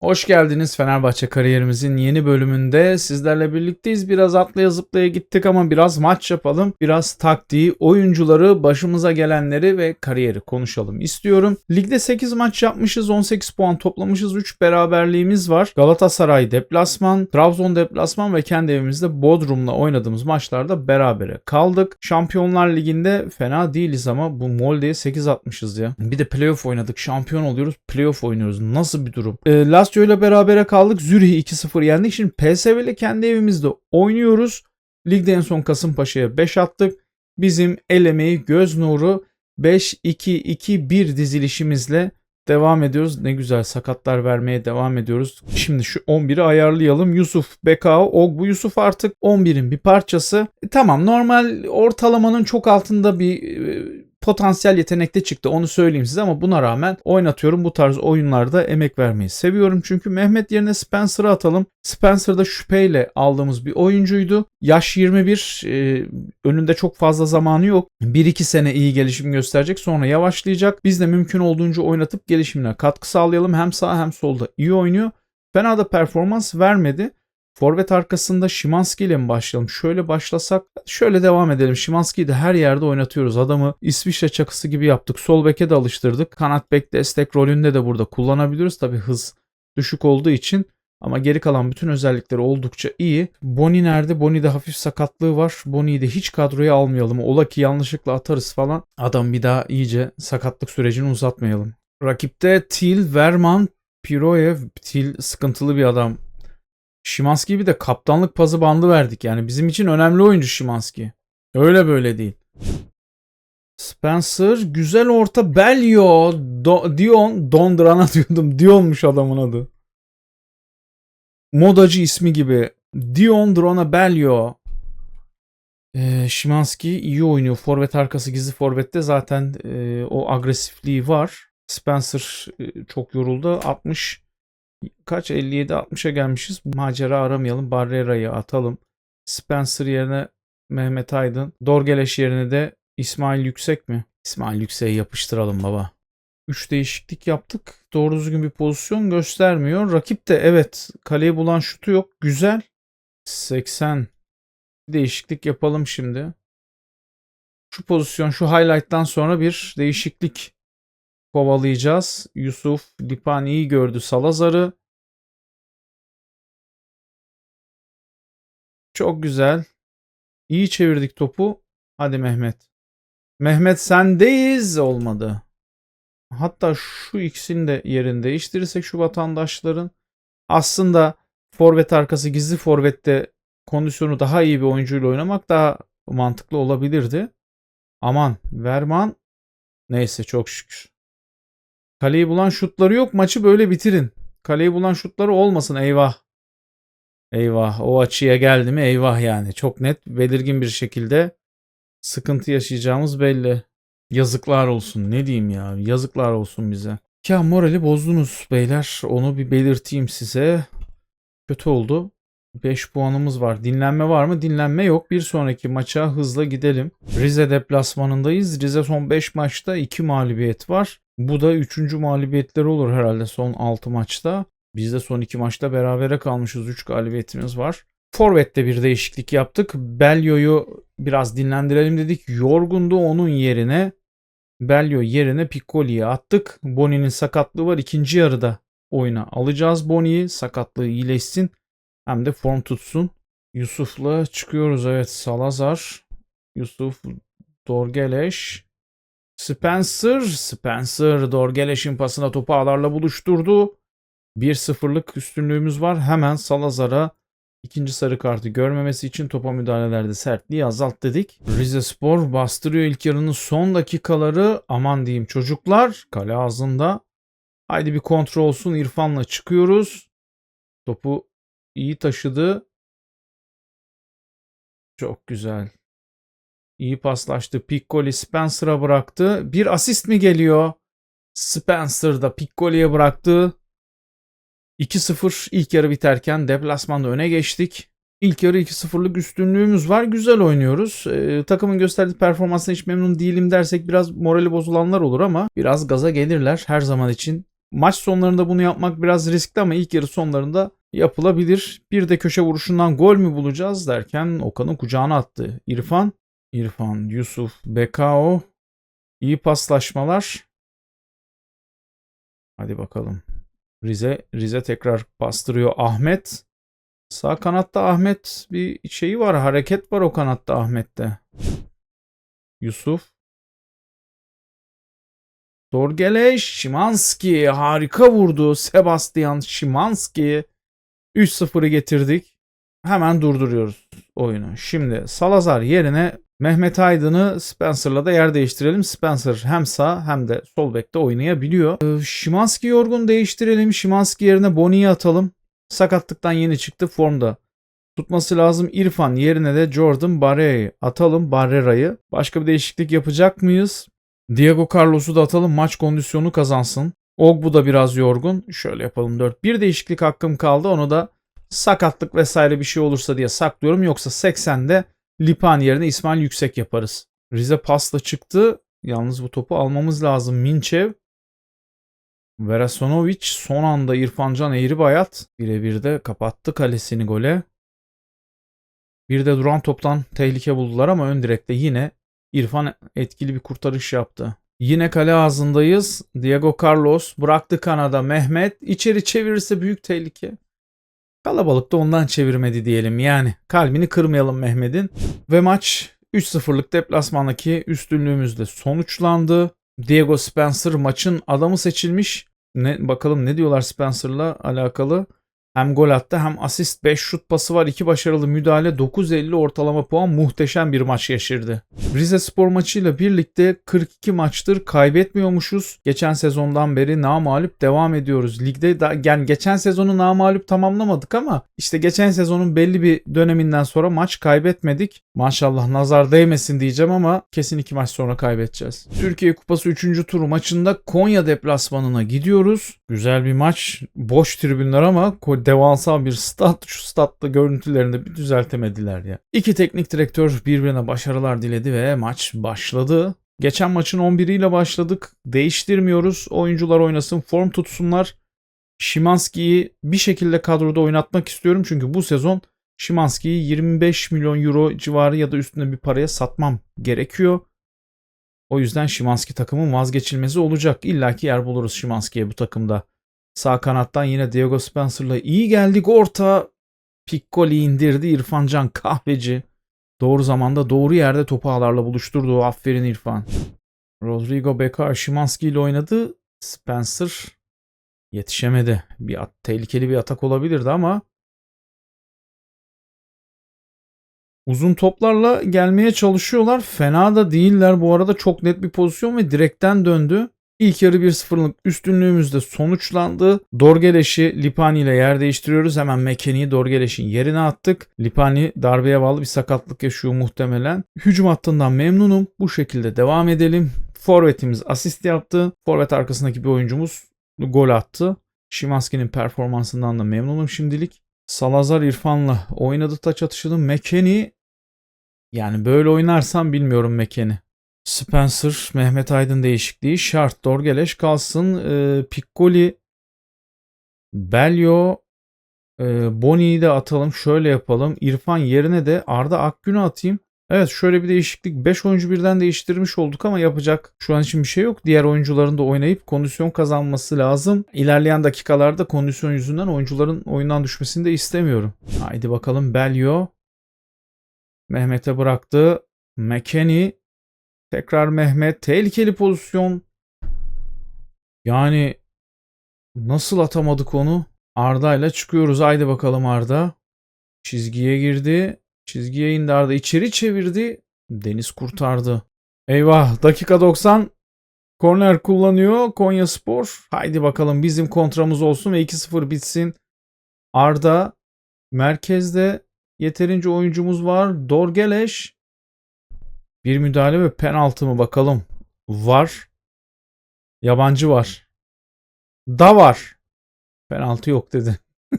Hoş geldiniz Fenerbahçe kariyerimizin yeni bölümünde sizlerle birlikteyiz. Biraz atlaya zıplaya gittik ama biraz maç yapalım. Biraz taktiği, oyuncuları, başımıza gelenleri ve kariyeri konuşalım istiyorum. Ligde 8 maç yapmışız, 18 puan toplamışız, 3 beraberliğimiz var. Galatasaray deplasman, Trabzon deplasman ve kendi evimizde Bodrum'la oynadığımız maçlarda berabere kaldık. Şampiyonlar Ligi'nde fena değiliz ama bu Molde'ye 8 atmışız ya. Bir de playoff oynadık. Şampiyon oluyoruz. Playoff oynuyoruz. Nasıl bir durum? Ee, Lazio ile berabere kaldık. Zürih'i 2-0 yendik. Şimdi PSV ile kendi evimizde oynuyoruz. Ligde en son Kasımpaşa'ya 5 attık. Bizim el emeği göz nuru 5-2-2-1 dizilişimizle devam ediyoruz. Ne güzel sakatlar vermeye devam ediyoruz. Şimdi şu 11'i ayarlayalım. Yusuf, Bekao, Ogbu Yusuf artık 11'in bir parçası. E, tamam normal ortalamanın çok altında bir e, potansiyel yetenekte çıktı onu söyleyeyim size ama buna rağmen oynatıyorum. Bu tarz oyunlarda emek vermeyi seviyorum. Çünkü Mehmet yerine Spencer'ı atalım. Spencer da şüpheyle aldığımız bir oyuncuydu. Yaş 21 e, önünde çok fazla zamanı yok. 1-2 sene iyi gelişim gösterecek sonra yavaşlayacak. Biz de mümkün olduğunca oynatıp gelişimine katkı sağlayalım. Hem sağ hem solda iyi oynuyor. Fena da performans vermedi. Forvet arkasında Şimanski ile mi başlayalım? Şöyle başlasak şöyle devam edelim. Şimanski'yi de her yerde oynatıyoruz. Adamı İsviçre çakısı gibi yaptık. Sol beke de alıştırdık. Kanat bek destek rolünde de burada kullanabiliyoruz. Tabi hız düşük olduğu için ama geri kalan bütün özellikleri oldukça iyi. Boni nerede? Boni'de hafif sakatlığı var. Boni'yi de hiç kadroya almayalım. Ola ki yanlışlıkla atarız falan. Adam bir daha iyice sakatlık sürecini uzatmayalım. Rakipte Til, Verman, Piroev. Til sıkıntılı bir adam. Şimanski'ye bir de kaptanlık pazı bandı verdik. Yani bizim için önemli oyuncu Şimanski. Öyle böyle değil. Spencer güzel orta Belio Do- Dion Dondrana diyordum. Dion'muş adamın adı. Modacı ismi gibi. Dion Drona Belio. Ee, Şimanski iyi oynuyor. Forvet arkası gizli forvette zaten e, o agresifliği var. Spencer e, çok yoruldu. 60 kaç 57-60'a gelmişiz. Macera aramayalım. Barrera'yı atalım. Spencer yerine Mehmet Aydın. Dorgeleş yerine de İsmail Yüksek mi? İsmail Yüksek'e yapıştıralım baba. 3 değişiklik yaptık. Doğru düzgün bir pozisyon göstermiyor. Rakip de evet kaleyi bulan şutu yok. Güzel. 80 değişiklik yapalım şimdi. Şu pozisyon şu highlight'tan sonra bir değişiklik kovalayacağız. Yusuf Lipani'yi gördü Salazar'ı. Çok güzel. İyi çevirdik topu. Hadi Mehmet. Mehmet sendeyiz olmadı. Hatta şu ikisini de yerini değiştirirsek şu vatandaşların aslında forvet arkası gizli forvette kondisyonu daha iyi bir oyuncuyla oynamak daha mantıklı olabilirdi. Aman Verman neyse çok şükür. Kaleyi bulan şutları yok. Maçı böyle bitirin. Kaleyi bulan şutları olmasın. Eyvah. Eyvah. O açıya geldi mi eyvah yani. Çok net belirgin bir şekilde sıkıntı yaşayacağımız belli. Yazıklar olsun. Ne diyeyim ya. Yazıklar olsun bize. Ya morali bozdunuz beyler. Onu bir belirteyim size. Kötü oldu. 5 puanımız var. Dinlenme var mı? Dinlenme yok. Bir sonraki maça hızla gidelim. Rize deplasmanındayız. Rize son 5 maçta 2 mağlubiyet var. Bu da 3. mağlubiyetleri olur herhalde son 6 maçta. Biz de son 2 maçta berabere kalmışız. 3 galibiyetimiz var. Forvet'te bir değişiklik yaptık. Bellio'yu biraz dinlendirelim dedik. Yorgundu onun yerine Bellio yerine Piccoli'yi attık. Boni'nin sakatlığı var. İkinci yarıda oyuna alacağız Boni'yi. Sakatlığı iyileşsin. Hem de form tutsun. Yusuf'la çıkıyoruz. Evet Salazar. Yusuf Dorgeleş. Spencer. Spencer Dorgeleş'in pasına topu ağlarla buluşturdu. 1-0'lık üstünlüğümüz var. Hemen Salazar'a ikinci sarı kartı görmemesi için topa müdahalelerde sertliği azalt dedik. Rize Spor bastırıyor ilk yarının son dakikaları. Aman diyeyim çocuklar. Kale ağzında. Haydi bir kontrol olsun. İrfan'la çıkıyoruz. Topu iyi taşıdı. Çok güzel. İyi paslaştı. Piccoli Spencer'a bıraktı. Bir asist mi geliyor? Spencer da Piccoli'ye bıraktı. 2-0 ilk yarı biterken deplasmanda öne geçtik. İlk yarı 2-0'lık üstünlüğümüz var. Güzel oynuyoruz. Ee, takımın gösterdiği performansına hiç memnun değilim dersek biraz morali bozulanlar olur ama biraz gaza gelirler. Her zaman için Maç sonlarında bunu yapmak biraz riskli ama ilk yarı sonlarında yapılabilir. Bir de köşe vuruşundan gol mü bulacağız derken Okan'ın kucağına attı. İrfan, İrfan, Yusuf, Bekao. iyi paslaşmalar. Hadi bakalım. Rize, Rize tekrar bastırıyor. Ahmet. Sağ kanatta Ahmet bir şeyi var. Hareket var o kanatta Ahmet'te. Yusuf. Dorgeleş, Şimanski harika vurdu. Sebastian Şimanski 3-0'ı getirdik. Hemen durduruyoruz oyunu. Şimdi Salazar yerine Mehmet Aydın'ı Spencer'la da yer değiştirelim. Spencer hem sağ hem de sol bekte oynayabiliyor. Ee, Şimanski yorgun değiştirelim. Şimanski yerine Boni'yi atalım. Sakatlıktan yeni çıktı formda. Tutması lazım İrfan yerine de Jordan Barrera'yı atalım. Barrera'yı. Başka bir değişiklik yapacak mıyız? Diego Carlos'u da atalım maç kondisyonu kazansın. Ogbu da biraz yorgun. Şöyle yapalım 4. Bir değişiklik hakkım kaldı. Onu da sakatlık vesaire bir şey olursa diye saklıyorum. Yoksa 80'de Lipan yerine İsmail Yüksek yaparız. Rize pasla çıktı. Yalnız bu topu almamız lazım. Minçev. Verasonovic son anda İrfancan Eğribayat birebir de kapattı kalesini gole. Bir de duran toptan tehlike buldular ama ön direkte yine İrfan etkili bir kurtarış yaptı. Yine kale ağzındayız. Diego Carlos bıraktı Kanada. Mehmet içeri çevirirse büyük tehlike. Kalabalık da ondan çevirmedi diyelim. Yani kalbini kırmayalım Mehmet'in. Ve maç 3-0'lık deplasmandaki üstünlüğümüzle sonuçlandı. Diego Spencer maçın adamı seçilmiş. Ne, bakalım ne diyorlar Spencer'la alakalı. Hem gol attı hem asist 5 şut pası var. 2 başarılı müdahale 9.50 ortalama puan muhteşem bir maç yaşırdı. Rize Spor maçıyla birlikte 42 maçtır kaybetmiyormuşuz. Geçen sezondan beri namalip devam ediyoruz. Ligde da, yani geçen sezonu namalip tamamlamadık ama işte geçen sezonun belli bir döneminden sonra maç kaybetmedik. Maşallah nazar değmesin diyeceğim ama kesin 2 maç sonra kaybedeceğiz. Türkiye Kupası 3. turu maçında Konya deplasmanına gidiyoruz. Güzel bir maç. Boş tribünler ama devasa bir stat. Şu statta görüntülerinde bir düzeltemediler ya. İki teknik direktör birbirine başarılar diledi ve maç başladı. Geçen maçın 11'iyle başladık. Değiştirmiyoruz. Oyuncular oynasın, form tutsunlar. Şimanski'yi bir şekilde kadroda oynatmak istiyorum. Çünkü bu sezon Şimanski'yi 25 milyon euro civarı ya da üstünde bir paraya satmam gerekiyor. O yüzden Şimanski takımın vazgeçilmezi olacak. İlla ki yer buluruz Şimanski'ye bu takımda. Sağ kanattan yine Diego Spencer'la iyi geldik orta. Piccoli indirdi İrfancan kahveci. Doğru zamanda doğru yerde topu ağlarla buluşturdu. Aferin İrfan. Rodrigo Bekar Şimanski ile oynadı. Spencer yetişemedi. Bir at, tehlikeli bir atak olabilirdi ama uzun toplarla gelmeye çalışıyorlar. Fena da değiller bu arada. Çok net bir pozisyon ve direkten döndü. İlk yarı 1-0'lık üstünlüğümüzde sonuçlandı. Dorgeleş'i Lipani ile yer değiştiriyoruz. Hemen Mekeni'yi Dorgeleş'in yerine attık. Lipani darbeye bağlı bir sakatlık yaşıyor muhtemelen. Hücum hattından memnunum. Bu şekilde devam edelim. Forvetimiz asist yaptı. Forvet arkasındaki bir oyuncumuz gol attı. Şimanski'nin performansından da memnunum şimdilik. Salazar İrfan'la oynadı taç atışını. Mekeni yani böyle oynarsam bilmiyorum Mekeni. Spencer, Mehmet Aydın değişikliği şart. Dorgeleş kalsın. E, Piccoli, Belyo, e, Boni'yi de atalım. Şöyle yapalım. İrfan yerine de Arda Akgün'ü atayım. Evet şöyle bir değişiklik. 5 oyuncu birden değiştirmiş olduk ama yapacak şu an için bir şey yok. Diğer oyuncuların da oynayıp kondisyon kazanması lazım. İlerleyen dakikalarda kondisyon yüzünden oyuncuların oyundan düşmesini de istemiyorum. Haydi bakalım Belyo. Mehmet'e bıraktı. McKennie Tekrar Mehmet. Tehlikeli pozisyon. Yani nasıl atamadık onu? Arda ile çıkıyoruz. Haydi bakalım Arda. Çizgiye girdi. Çizgiye indi Arda. İçeri çevirdi. Deniz kurtardı. Eyvah. Dakika 90. Korner kullanıyor Konya Spor. Haydi bakalım bizim kontramız olsun ve 2-0 bitsin. Arda merkezde yeterince oyuncumuz var. Dorgeleş bir müdahale ve penaltı mı bakalım. Var. Yabancı var. Da var. Penaltı yok dedi.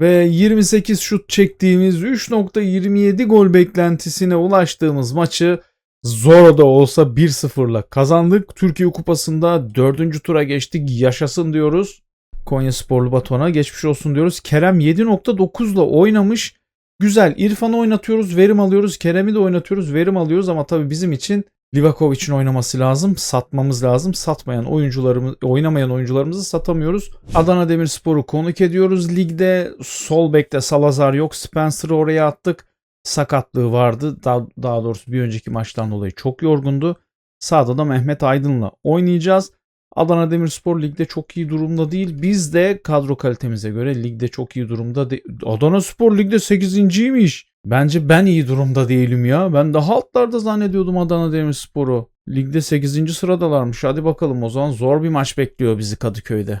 ve 28 şut çektiğimiz 3.27 gol beklentisine ulaştığımız maçı Zor da olsa 1-0'la kazandık. Türkiye Kupası'nda 4. tura geçtik. Yaşasın diyoruz. Konya Sporlu Batuhan'a geçmiş olsun diyoruz. Kerem 7.9'la oynamış. Güzel. İrfan'ı oynatıyoruz, verim alıyoruz. Kerem'i de oynatıyoruz, verim alıyoruz ama tabii bizim için Livakovic'in oynaması lazım. Satmamız lazım. Satmayan oyuncularımız, oynamayan oyuncularımızı satamıyoruz. Adana Demirspor'u konuk ediyoruz. Ligde sol bekte Salazar yok. Spencer'ı oraya attık. Sakatlığı vardı. Daha, daha doğrusu bir önceki maçtan dolayı çok yorgundu. Sağda da Mehmet Aydın'la oynayacağız. Adana Demirspor ligde çok iyi durumda değil. Biz de kadro kalitemize göre ligde çok iyi durumda değil. Adana Spor ligde 8.ymiş. Bence ben iyi durumda değilim ya. Ben daha altlarda zannediyordum Adana Demirspor'u. Ligde 8. sıradalarmış. Hadi bakalım o zaman zor bir maç bekliyor bizi Kadıköy'de.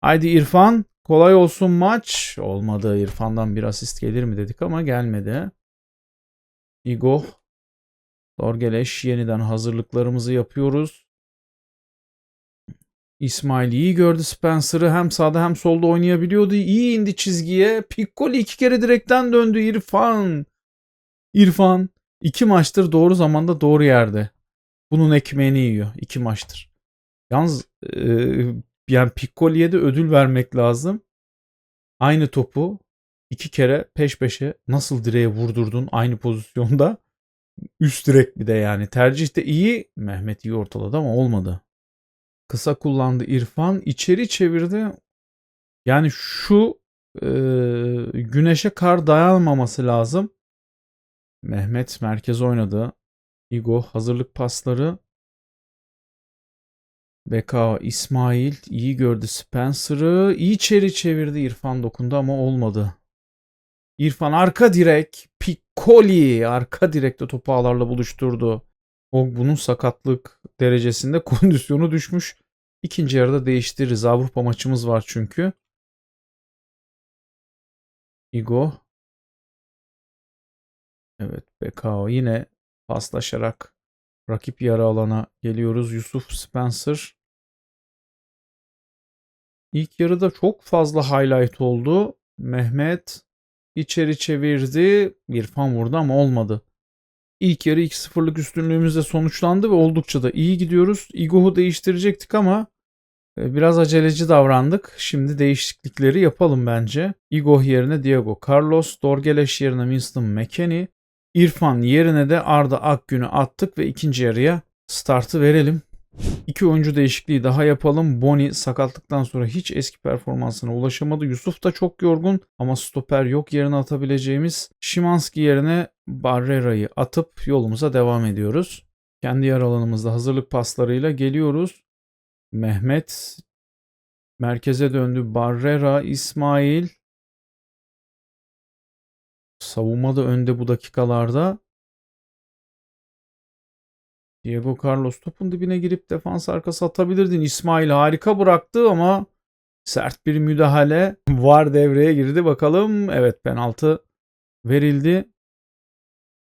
Haydi İrfan. Kolay olsun maç. Olmadı. İrfan'dan bir asist gelir mi dedik ama gelmedi. Igo. Dorgeleş yeniden hazırlıklarımızı yapıyoruz. İsmail iyi gördü Spencer'ı. Hem sağda hem solda oynayabiliyordu. İyi indi çizgiye. Piccoli iki kere direkten döndü. İrfan. İrfan. iki maçtır doğru zamanda doğru yerde. Bunun ekmeğini yiyor. iki maçtır. Yalnız e, yani Piccoli'ye de ödül vermek lazım. Aynı topu iki kere peş peşe nasıl direğe vurdurdun aynı pozisyonda. Üst direk bir de yani. Tercih de iyi. Mehmet iyi ortaladı ama olmadı. Kısa kullandı İrfan. içeri çevirdi. Yani şu e, güneşe kar dayanmaması lazım. Mehmet merkez oynadı. Igo hazırlık pasları. Beka İsmail iyi gördü Spencer'ı. İyi içeri çevirdi. İrfan dokundu ama olmadı. İrfan arka direk. Piccoli arka direkte topu ağlarla buluşturdu. O bunun sakatlık derecesinde kondisyonu düşmüş. İkinci yarıda değiştiririz. Avrupa maçımız var çünkü. Igo. Evet Bekao yine paslaşarak rakip yarı alana geliyoruz. Yusuf Spencer. İlk yarıda çok fazla highlight oldu. Mehmet içeri çevirdi. İrfan vurdu ama olmadı. İlk yarı 2-0'lık üstünlüğümüzle sonuçlandı ve oldukça da iyi gidiyoruz. Igo'yu değiştirecektik ama e, biraz aceleci davrandık. Şimdi değişiklikleri yapalım bence. Igo yerine Diego Carlos, Dorgeleş yerine Winston McKennie, İrfan yerine de Arda Akgün'ü attık ve ikinci yarıya startı verelim. İki oyuncu değişikliği daha yapalım. Boni sakatlıktan sonra hiç eski performansına ulaşamadı. Yusuf da çok yorgun ama stoper yok yerine atabileceğimiz. Şimanski yerine Barrera'yı atıp yolumuza devam ediyoruz. Kendi yer alanımızda hazırlık paslarıyla geliyoruz. Mehmet merkeze döndü. Barrera, İsmail. Savunma da önde bu dakikalarda. Diego Carlos topun dibine girip defans arkası atabilirdin. İsmail harika bıraktı ama sert bir müdahale var devreye girdi. Bakalım evet penaltı verildi.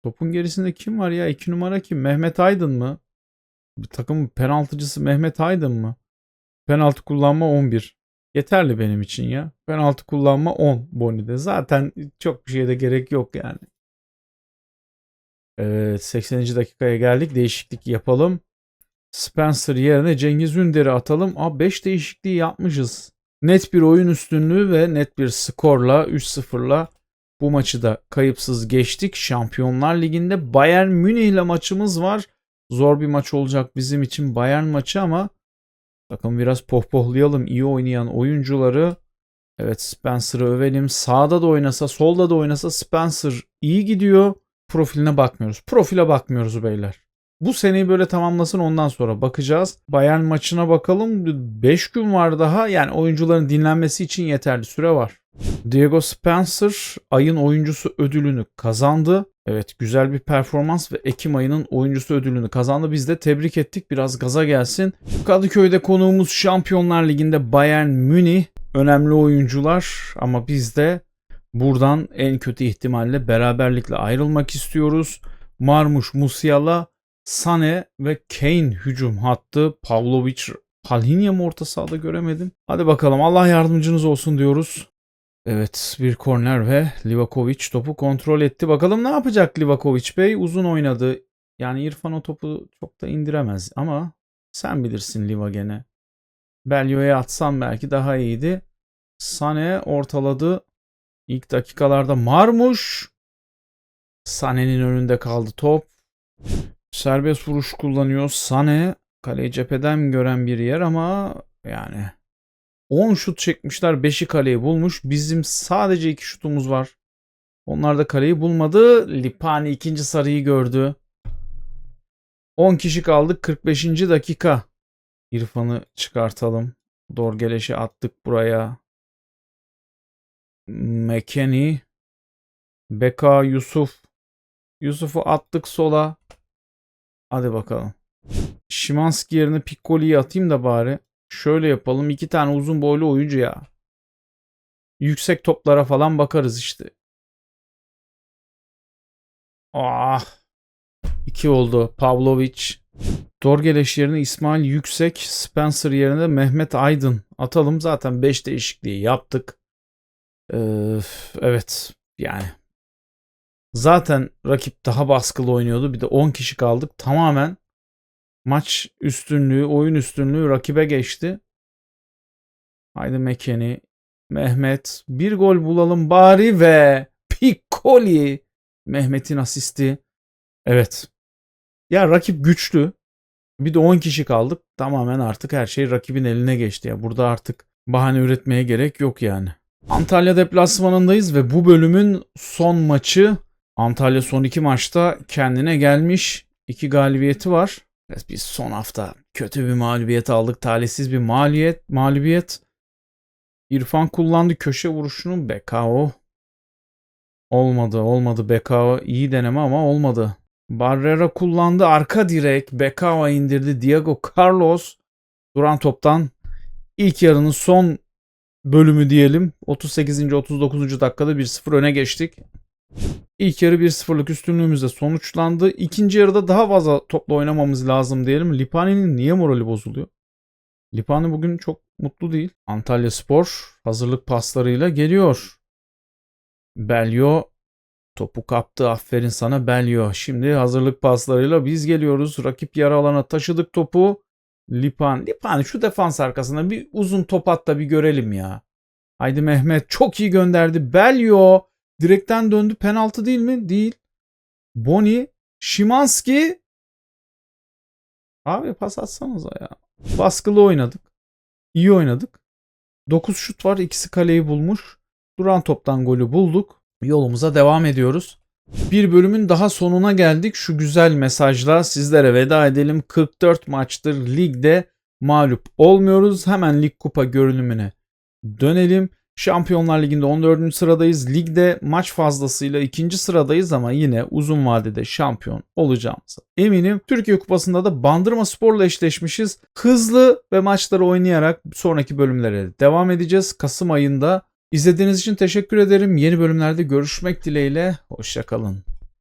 Topun gerisinde kim var ya? 2 numara kim? Mehmet Aydın mı? Bir takım penaltıcısı Mehmet Aydın mı? Penaltı kullanma 11. Yeterli benim için ya. Penaltı kullanma 10 Boni'de. Zaten çok bir şeye de gerek yok yani. Evet 80. dakikaya geldik. Değişiklik yapalım. Spencer yerine Cengiz Ünder'i atalım. Aa 5 değişikliği yapmışız. Net bir oyun üstünlüğü ve net bir skorla 3-0'la bu maçı da kayıpsız geçtik. Şampiyonlar Ligi'nde Bayern Münih ile maçımız var. Zor bir maç olacak bizim için Bayern maçı ama takım biraz pohpohlayalım. İyi oynayan oyuncuları. Evet Spencer'ı övelim. Sağda da oynasa, solda da oynasa Spencer iyi gidiyor profiline bakmıyoruz. Profile bakmıyoruz beyler. Bu seneyi böyle tamamlasın ondan sonra bakacağız. Bayern maçına bakalım. 5 gün var daha. Yani oyuncuların dinlenmesi için yeterli süre var. Diego Spencer ayın oyuncusu ödülünü kazandı. Evet güzel bir performans ve Ekim ayının oyuncusu ödülünü kazandı. Biz de tebrik ettik. Biraz gaza gelsin. Kadıköy'de konuğumuz Şampiyonlar Ligi'nde Bayern Münih. Önemli oyuncular ama biz de Buradan en kötü ihtimalle beraberlikle ayrılmak istiyoruz. Marmuş, Musiala, Sane ve Kane hücum hattı. Pavlovic, Palhinya mı orta sahada göremedim. Hadi bakalım Allah yardımcınız olsun diyoruz. Evet bir korner ve Livakovic topu kontrol etti. Bakalım ne yapacak Livakovic Bey? Uzun oynadı. Yani İrfan o topu çok da indiremez ama sen bilirsin Liva gene. Belyo'ya atsan belki daha iyiydi. Sane ortaladı. İlk dakikalarda Marmuş. Sane'nin önünde kaldı top. Serbest vuruş kullanıyor. Sane kaleyi cepheden gören bir yer ama yani 10 şut çekmişler. 5'i kaleyi bulmuş. Bizim sadece 2 şutumuz var. Onlar da kaleyi bulmadı. Lipani ikinci sarıyı gördü. 10 kişi kaldık. 45. dakika. İrfan'ı çıkartalım. Dorgeleş'i attık buraya. Mekeni. Beka Yusuf. Yusuf'u attık sola. Hadi bakalım. Şimanski yerine Piccoli'yi atayım da bari. Şöyle yapalım. iki tane uzun boylu oyuncu ya. Yüksek toplara falan bakarız işte. Ah. İki oldu. Pavlovic. Dorgeleş yerine İsmail Yüksek. Spencer yerine Mehmet Aydın. Atalım. Zaten 5 değişikliği yaptık. Ee, evet. Yani. Zaten rakip daha baskılı oynuyordu. Bir de 10 kişi kaldık. Tamamen maç üstünlüğü, oyun üstünlüğü rakibe geçti. Haydi Mekeni, Mehmet bir gol bulalım bari ve Piccoli Mehmet'in asisti. Evet. Ya rakip güçlü. Bir de 10 kişi kaldık. Tamamen artık her şey rakibin eline geçti. Ya burada artık bahane üretmeye gerek yok yani. Antalya deplasmanındayız ve bu bölümün son maçı Antalya son iki maçta kendine gelmiş. iki galibiyeti var. Biz son hafta kötü bir mağlubiyet aldık. Talihsiz bir mağlubiyet. mağlubiyet. İrfan kullandı köşe vuruşunu. Bekao. Olmadı olmadı. Bekao iyi deneme ama olmadı. Barrera kullandı. Arka direk. Bekao indirdi. Diego Carlos. Duran toptan ilk yarının son bölümü diyelim. 38. 39. dakikada 1-0 öne geçtik. İlk yarı 1-0'lık üstünlüğümüzle sonuçlandı. İkinci yarıda daha fazla topla oynamamız lazım diyelim. Lipani'nin niye morali bozuluyor? Lipani bugün çok mutlu değil. Antalya Spor hazırlık paslarıyla geliyor. Belyo topu kaptı. Aferin sana Belyo. Şimdi hazırlık paslarıyla biz geliyoruz. Rakip yarı alana taşıdık topu. Lipan. Lipani şu defans arkasında bir uzun top at da bir görelim ya. Haydi Mehmet çok iyi gönderdi. Belyo direkten döndü. Penaltı değil mi? Değil. Boni, Şimanski. Abi pas atsanıza ya. Baskılı oynadık. İyi oynadık. 9 şut var. ikisi kaleyi bulmuş. Duran toptan golü bulduk. Yolumuza devam ediyoruz. Bir bölümün daha sonuna geldik. Şu güzel mesajla sizlere veda edelim. 44 maçtır ligde mağlup olmuyoruz. Hemen lig kupa görünümüne dönelim. Şampiyonlar Ligi'nde 14. sıradayız. Ligde maç fazlasıyla ikinci sıradayız ama yine uzun vadede şampiyon olacağımıza eminim. Türkiye Kupası'nda da Bandırma Spor'la eşleşmişiz. Hızlı ve maçları oynayarak sonraki bölümlere devam edeceğiz. Kasım ayında İzlediğiniz için teşekkür ederim. Yeni bölümlerde görüşmek dileğiyle. Hoşçakalın.